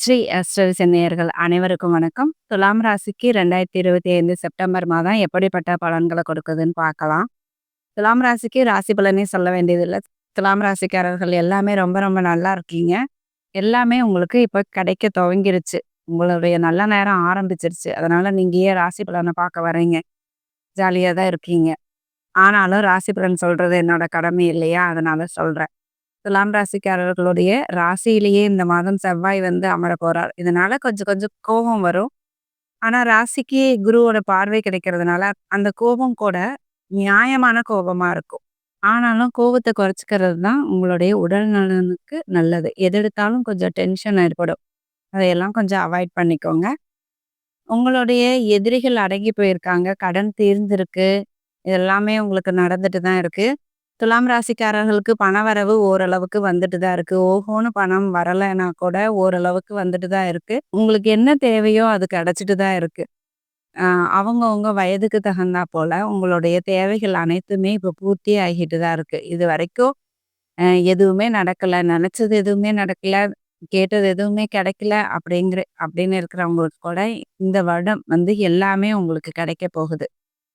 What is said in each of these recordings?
Sri astral சென்னையர்கள் அனைவருக்கும் வணக்கம். துலாம் ராசிக்கு ரெண்டாயிரத்தி இருபத்தி ஐந்து செப்டம்பர் மாதம் எப்படிப்பட்ட பலன்களை கொடுக்குதுன்னு பார்க்கலாம். துலாம் ராசிக்கு ராசி பலனே சொல்ல வேண்டியதில்லை. துலாம் ராசிக்காரர்கள் எல்லாமே ரொம்ப ரொம்ப நல்லா இருக்கீங்க. எல்லாமே உங்களுக்கு இப்போ கிடைக்க துவங்கிருச்சு. உங்களுடைய நல்ல நேரம் ஆரம்பிச்சிருச்சு. அதனால நீங்கள் ஏன் ராசி பலனை பார்க்க வர்றீங்க? ஜாலியாக தான் இருக்கீங்க. ஆனாலும் ராசி பலன் சொல்கிறது என்னோட கடமை இல்லையா? அதனால சொல்கிறேன் துலாம் ராசிக்காரர்களுடைய ராசியிலேயே இந்த மாதம் செவ்வாய் வந்து அமர போறார். இதனால கொஞ்சம் கொஞ்சம் கோபம் வரும். ஆனா ராசிக்கு குருவோட பார்வை கிடைக்கிறதுனால அந்த கோபம் கூட நியாயமான கோபமா இருக்கும். ஆனாலும் கோபத்தை குறைச்சிக்கிறது தான் உங்களுடைய உடல் நலனுக்கு நல்லது. எதெடுத்தாலும் கொஞ்சம் டென்ஷன் ஏற்படும். அதையெல்லாம் கொஞ்சம் அவாய்ட் பண்ணிக்கோங்க. உங்களுடைய எதிரிகள் அடங்கி போயிருக்காங்க. கடன் தீர்ந்திருக்கு. இதெல்லாமே உங்களுக்கு நடந்துட்டு தான் இருக்குது துலாம் ராசிக்காரர்களுக்கு பணவரவு ஓரளவுக்கு வந்துட்டு தான் இருக்கு. ஓஹோன்னு பணம் வரலைன்னா கூட ஓரளவுக்கு வந்துட்டு தான் இருக்கு. உங்களுக்கு என்ன தேவையோ அது கிடைச்சிட்டு தான் இருக்கு. அவங்கவுங்க வயதுக்கு தகுந்தா போல உங்களுடைய தேவைகள் அனைத்துமே இப்போ பூர்த்தி ஆகிட்டு தான் இருக்கு. இது வரைக்கும் எதுவுமே நடக்கலை. நினச்சது எதுவுமே நடக்கலை. கேட்டது எதுவுமே கிடைக்கல அப்படிங்கிற அப்படின்னு இருக்கிறவங்களுக்கு கூட இந்த வருடம் வந்து எல்லாமே உங்களுக்கு கிடைக்க போகுது.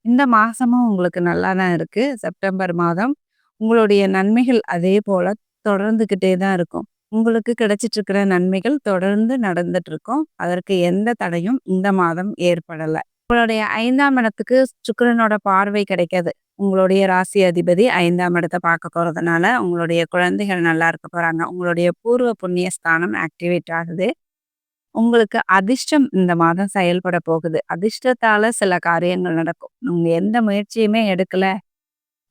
இந்த மாசமும் உங்களுக்கு நல்லா தான் இருக்கு. செப்டம்பர் மாதம் உங்களுடைய நன்மைகள் அதே போல தொடர்ந்துக்கிட்டே தான் இருக்கும். உங்களுக்கு கிடைச்சிட்டு இருக்கிற நன்மைகள் தொடர்ந்து நடந்துட்டு இருக்கும் அதற்கு எந்த தடையும் இந்த மாதம் ஏற்படலை. உங்களுடைய ஐந்தாம் இடத்துக்கு சுக்கரனோட பார்வை கிடைக்காது. உங்களுடைய ராசி அதிபதி ஐந்தாம் இடத்தை பார்க்க போறதுனால உங்களுடைய குழந்தைகள் நல்லா இருக்க போறாங்க. உங்களுடைய பூர்வ புண்ணிய ஸ்தானம் ஆக்டிவேட் ஆகுது. உங்களுக்கு அதிர்ஷ்டம் இந்த மாதம் செயல்பட போகுது. அதிர்ஷ்டத்தால சில காரியங்கள் நடக்கும். நீங்க எந்த முயற்சியுமே எடுக்கல.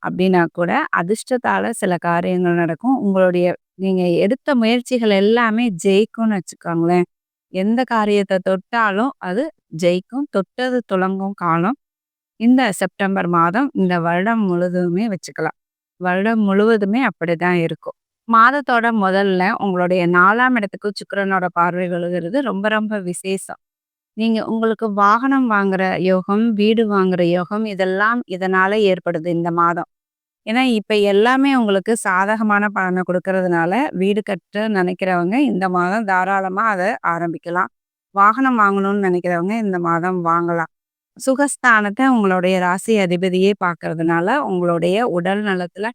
அப்படின்னா கூட அதிர்ஷ்டத்தால் சில காரியங்கள் நடக்கும். உங்களுடைய நீங்கள் எடுத்த முயற்சிகள் எல்லாமே ஜெயிக்கும்னு வச்சுக்கோங்களேன். எந்த காரியத்தை தொட்டாலும் அது ஜெயிக்கும். தொட்டது துளங்கும் காலம். இந்த செப்டம்பர் மாதம் இந்த வருடம் முழுதுமே வச்சுக்கலாம். வருடம் முழுவதுமே அப்படிதான் இருக்கும். மாதத்தோட முதல்ல உங்களுடைய நாலாம் இடத்துக்கு சுக்கரனோட பார்வை விழுகிறது ரொம்ப ரொம்ப விசேஷம். நீங்கள் உங்களுக்கு வாகனம் வாங்குற யோகம் வீடு வாங்குற யோகம் இதெல்லாம் இதனால் ஏற்படுது இந்த மாதம். ஏன்னா இப்போ எல்லாமே உங்களுக்கு சாதகமான பலனை கொடுக்கறதுனால வீடு கட்ட நினைக்கிறவங்க இந்த மாதம் தாராளமாக அதை ஆரம்பிக்கலாம். வாகனம் வாங்கணும்னு நினைக்கிறவங்க இந்த மாதம் வாங்கலாம். சுகஸ்தானத்தை உங்களுடைய ராசி அதிபதியே பார்க்கறதுனால உங்களுடைய உடல் நலத்தில்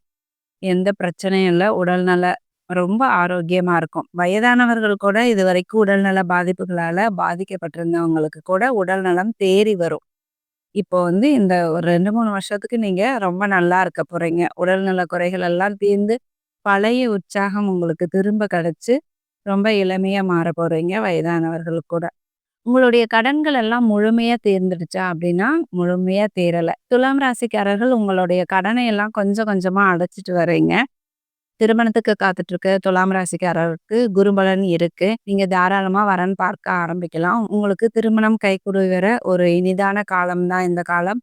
எந்த பிரச்சனையும் இல்லை. உடல் நல ரொம்ப ஆரோக்கியமாக இருக்கும். வயதானவர்கள் கூட இது வரைக்கும் உடல்நல பாதிப்புகளால் பாதிக்கப்பட்டிருந்தவங்களுக்கு கூட உடல் நலம் தேறி வரும். இப்போ வந்து இந்த ஒரு ரெண்டு மூணு வருஷத்துக்கு நீங்க ரொம்ப நல்லா இருக்க போறீங்க. உடல்நல குறைகள் எல்லாம் தீர்ந்து பழைய உற்சாகம் உங்களுக்கு திரும்ப கிடைச்சு ரொம்ப இளமையா மாற போறீங்க வயதானவர்களுக்கு கூட. உங்களுடைய கடன்கள் எல்லாம் முழுமையா தீர்ந்துடுச்சா அப்படின்னா முழுமையா தேரல. துலாம் ராசிக்காரர்கள் உங்களுடைய கடனை எல்லாம் கொஞ்சம் கொஞ்சமா அடைச்சிட்டு வர்றீங்க. திருமணத்துக்கு காத்துட்டு இருக்க துலாம் ராசிக்காரருக்கு குருபலன் இருக்கு. நீங்க தாராளமா வரன் பார்க்க ஆரம்பிக்கலாம். உங்களுக்கு திருமணம் கைகூடுகிற ஒரு இனிதான காலம் தான் இந்த காலம்.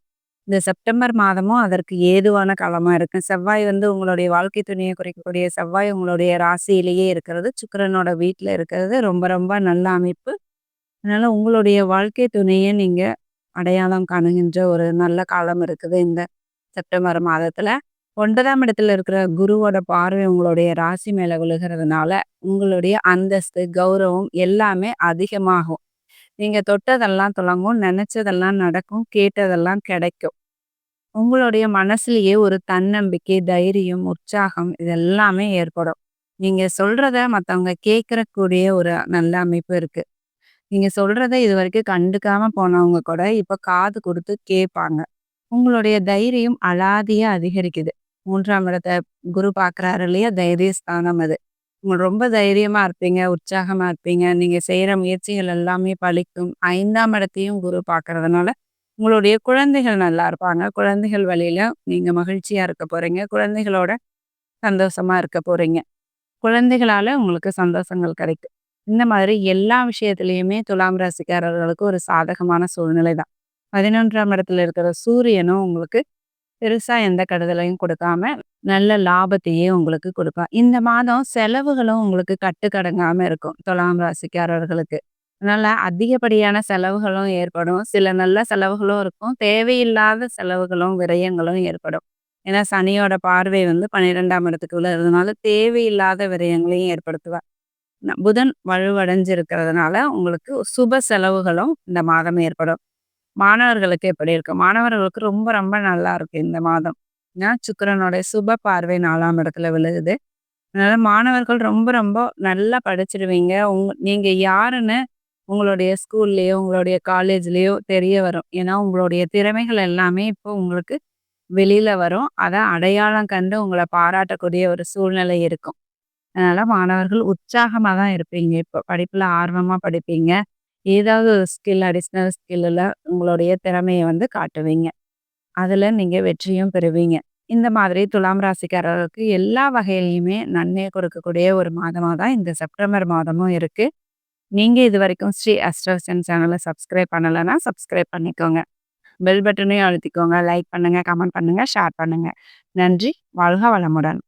இந்த செப்டம்பர் மாதமும் அதற்கு ஏதுவான காலமா இருக்கும் செவ்வாய் வந்து உங்களுடைய வாழ்க்கை துணையை குறைக்கக்கூடிய செவ்வாய் உங்களுடைய ராசியிலேயே இருக்கிறது. சுக்கிரனோட வீட்டில் இருக்கிறது. ரொம்ப ரொம்ப நல்ல அமைப்பு. அதனால உங்களுடைய வாழ்க்கை துணையை நீங்க அடையாளம் காணுகின்ற ஒரு நல்ல காலம் இருக்குது இந்த செப்டம்பர் மாதத்துல. ஒன்பதாம் இடத்துல இருக்கிற குருவோட பார்வை உங்களுடைய ராசி மேல விழுகிறதுனால உங்களுடைய அந்தஸ்து கௌரவம் எல்லாமே அதிகமாகும். நீங்க தொட்டதெல்லாம் தொடங்கும் நினைச்சதெல்லாம் நடக்கும் கேட்டதெல்லாம் கிடைக்கும். உங்களுடைய மனசுலயே ஒரு தன்னம்பிக்கை தைரியம் உற்சாகம் இதெல்லாமே ஏற்படும். நீங்க சொல்றத மற்றவங்க கேட்கறக்கூடிய ஒரு நல்ல அமைப்பு இருக்கு. நீங்க சொல்றத இது வரைக்கும் கண்டுக்காம போனவங்க கூட இப்ப காது கொடுத்து கேட்பாங்க. உங்களுடைய தைரியம் அலாதியா அதிகரிக்குது. மூன்றாம் இடத்தை குரு பார்க்குறாரு இல்லையா? தைரியஸ்தானம் அது. உங்க ரொம்ப தைரியமா இருப்பீங்க உற்சாகமா இருப்பீங்க. நீங்க செய்யற முயற்சிகள் எல்லாமே பழிக்கும் ஐந்தாம் இடத்தையும் குரு பார்க்கறதுனால உங்களுடைய குழந்தைகள் நல்லா இருப்பாங்க. குழந்தைகள் வழியில நீங்க மகிழ்ச்சியா இருக்க போறீங்க. குழந்தைகளோட சந்தோஷமா இருக்க போறீங்க. குழந்தைகளால உங்களுக்கு சந்தோஷங்கள் கிடைக்கும். இந்த மாதிரி எல்லா விஷயத்துலையுமே துலாம் ராசிக்காரர்களுக்கு ஒரு சாதகமான சூழ்நிலை தான் பதினொன்றாம் இடத்துல இருக்கிற சூரியனும் உங்களுக்கு பெருசாக எந்த கெடுதலையும் கொடுக்காம நல்ல லாபத்தையே உங்களுக்கு கொடுப்பா இந்த மாதம் செலவுகளும் உங்களுக்கு கட்டுக்கடங்காமல் இருக்கும் துலாம் ராசிக்காரர்களுக்கு. அதனால் அதிகப்படியான செலவுகளும் ஏற்படும். சில நல்ல செலவுகளும் இருக்கும். தேவையில்லாத செலவுகளும் விரயங்களும் ஏற்படும். ஏன்னா சனியோட பார்வை வந்து பன்னிரெண்டாம் இடத்துக்கு உள்ளதுனால தேவையில்லாத விரயங்களையும் ஏற்படுத்துவார் ந- புதன் வலுவடைஞ்சு இருக்கிறதுனால உங்களுக்கு சுப செலவுகளும் இந்த மாதம் ஏற்படும். மாணவர்களுக்கு எப்படி இருக்கு? மாணவர்களுக்கு ரொம்ப ரொம்ப நல்லா இருக்கு இந்த மாதம். ஏன்னா சுக்கரனுடைய சுப பார்வை நாலாம் இடத்துல விழுகுது. அதனால மாணவர்கள் ரொம்ப ரொம்ப நல்லா படிச்சிடுவீங்க உங் நீங்க யாருன்னு உங்களுடைய ஸ்கூல்லையோ உங்களுடைய காலேஜ்லேயோ தெரிய வரும். ஏன்னா உங்களுடைய திறமைகள் எல்லாமே இப்போ உங்களுக்கு வெளியில வரும். அதை அடையாளம் கண்டு உங்களை பாராட்டக்கூடிய ஒரு சூழ்நிலை இருக்கும். அதனால மாணவர்கள் உற்சாகமாக தான் இருப்பீங்க. இப்போ படிப்புல ஆர்வமா படிப்பீங்க. ஏதாவது ஒரு ஸ்கில் அடிஷ்னல் ஸ்கில்லில் உங்களுடைய திறமையை வந்து காட்டுவீங்க. அதில் நீங்கள் வெற்றியும் பெறுவீங்க. இந்த மாதிரி துலாம் ராசிக்காரர்களுக்கு எல்லா வகையிலையுமே நன்மையை கொடுக்கக்கூடிய ஒரு மாதமாக தான் இந்த செப்டம்பர் மாதமும் இருக்குது நீங்கள் இது வரைக்கும் ஸ்ரீ அஸ்ட்ரோசன் சேனலை சப்ஸ்கிரைப் பண்ணலைன்னா சப்ஸ்கிரைப் பண்ணிக்கோங்க. பெல் பட்டனையும் அழுத்திக்கோங்க. லைக் பண்ணுங்கள் கமெண்ட் பண்ணுங்கள் ஷேர் பண்ணுங்கள் நன்றி. வாழ்க வளமுடன்.